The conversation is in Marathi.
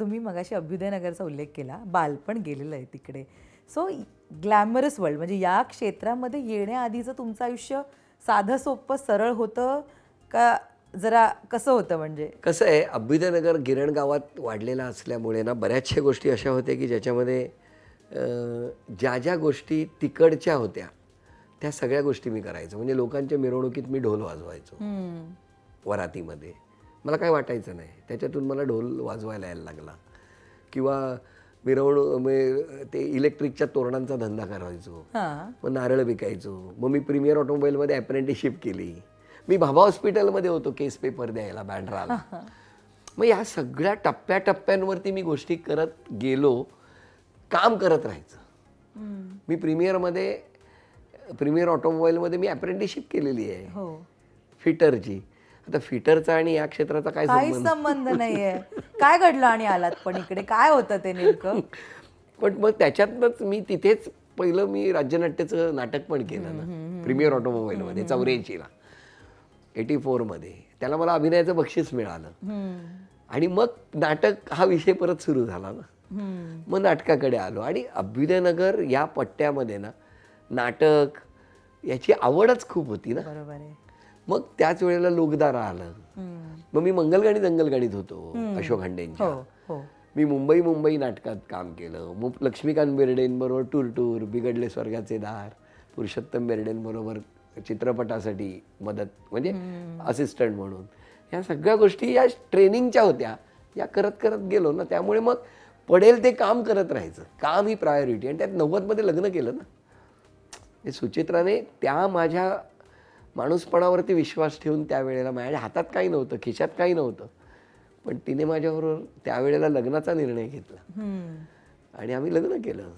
तुम्ही मगाशी अभ्युदयनगरचा उल्लेख केला बालपण गेलेलं आहे तिकडे. सो ग्लॅमरस वर्ल्ड म्हणजे या क्षेत्रामध्ये येण्याआधीचं तुमचं आयुष्य साधं सोपं सरळ होतं का जरा कसं होतं म्हणजे? कसं आहे अभ्युदयनगर गिरण गावात वाढलेला असल्यामुळे ना बऱ्याचशा गोष्टी अशा होत्या की ज्याच्यामध्ये ज्या ज्या गोष्टी तिकडच्या होत्या त्या सगळ्या गोष्टी मी करायचो. म्हणजे लोकांच्या मिरवणुकीत मी ढोल वाजवायचो. वरातीमध्ये. मला काय वाटायचं नाही. त्याच्यातून मला ढोल वाजवायला यायला लागला. किंवा मिरवणूक म्हणजे ते इलेक्ट्रिकच्या तोरणांचा धंदा करायचो. मग नारळ विकायचो. मग मी प्रीमियर ऑटोमोबाईलमध्ये अप्रेंटिसशिप केली. मी भाभा हॉस्पिटलमध्ये होतो केस पेपर द्यायला बँड्राला मग या सगळ्या टप्प्याटप्प्यांवरती मी गोष्टी करत गेलो काम करत राहायचं. मी प्रीमियरमध्ये प्रीमियर ऑटोमोबाईलमध्ये मी अप्रेंटिसशिप केलेली आहे. हो. फिटरची. आता फिटरचा आणि या क्षेत्राचा काय काही संबंध? संबंध नाहीये. काय घडलं आणि आलात पण इकडे? काय होतं ते नेमकं? पण मग त्याच्यातनंच मी तिथेच पहिलं मी राज्यनाट्याचं नाटक पण केलं ना. प्रीमियर ऑटोमोबाईलमध्ये चौऱ्याऐंशीला. एटी फोरमध्ये. त्याला मला अभिनयाचं बक्षीस मिळालं. आणि मग नाटक हा विषय परत सुरू झाला ना. मग नाटकाकडे आलो आणि अभ्युदयनगर या पट्ट्यामध्ये ना नाटक याची आवडच खूप होती ना. बरोबर आहे. मग त्याच वेळेला लोकदारा आलं. मग मी मंगलगाणी दंगलगाणीत होतो अशोक हांडेंच्या. हो हो. मी मुंबई मुंबई नाटकात काम केलं. मग लक्ष्मीकांत बेर्डेंबरोबर टूर टूर बिघडले स्वर्गाचे दार पुरुषोत्तम बेर्डेंबरोबर चित्रपटासाठी मदत म्हणजे असिस्टंट म्हणून. ह्या सगळ्या गोष्टी या ट्रेनिंगच्या होत्या. या करत करत गेलो ना त्यामुळे मग पडेल ते काम करत राहायचं. काम ही प्रायोरिटी आणि त्यात नव्वदमध्ये लग्न केलं ना. सुचित्राने त्या माझ्या माणूसपणावरती विश्वास ठेवून त्यावेळेला माझ्या हातात काही नव्हतं खिशात काही नव्हतं. पण तिने माझ्याबरोबर त्यावेळेला लग्नाचा निर्णय घेतला. आणि आम्ही लग्न केलं.